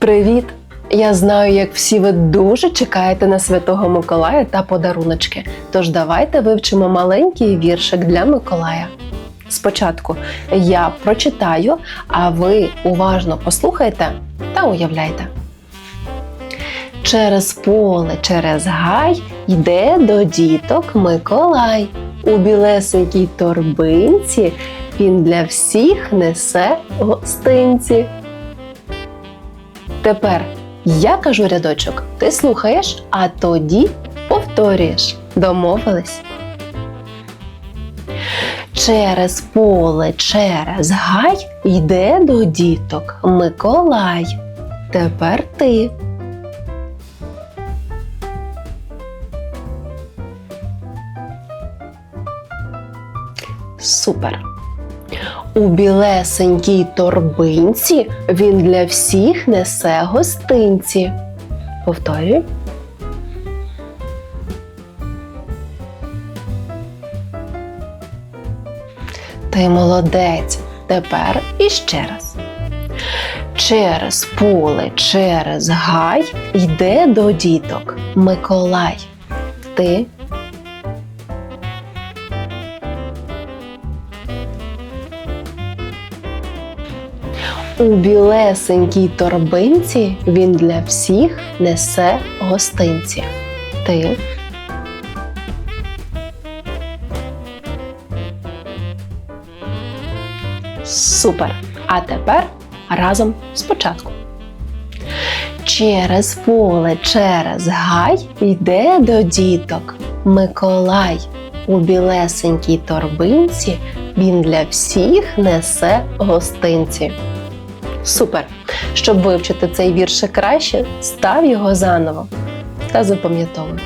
Привіт! Я знаю, як всі ви дуже чекаєте на Святого Миколая та подаруночки. Тож давайте вивчимо маленький віршик для Миколая. Спочатку я прочитаю, а ви уважно послухайте та уявляйте. Через поле, через гай йде до діток Миколай. У білесенькій торбинці він для всіх несе гостинці. Тепер я кажу рядочок, ти слухаєш, а тоді повторюєш. Домовились? Через поле, через гай йде до діток Миколай. Тепер ти. Супер. У білесенькій торбинці він для всіх несе гостинці. Повторюй. Ти молодець. Тепер іще раз. Через поле, через гай йде до діток Миколай. Ти У білесенькій торбинці він для всіх несе гостинці. Ти супер! А тепер разом спочатку. Через поле, через гай йде до діток Миколай. У білесенькій торбинці він для всіх несе гостинці. Супер! Щоб вивчити цей віршик краще, став його заново та запам'ятовуй.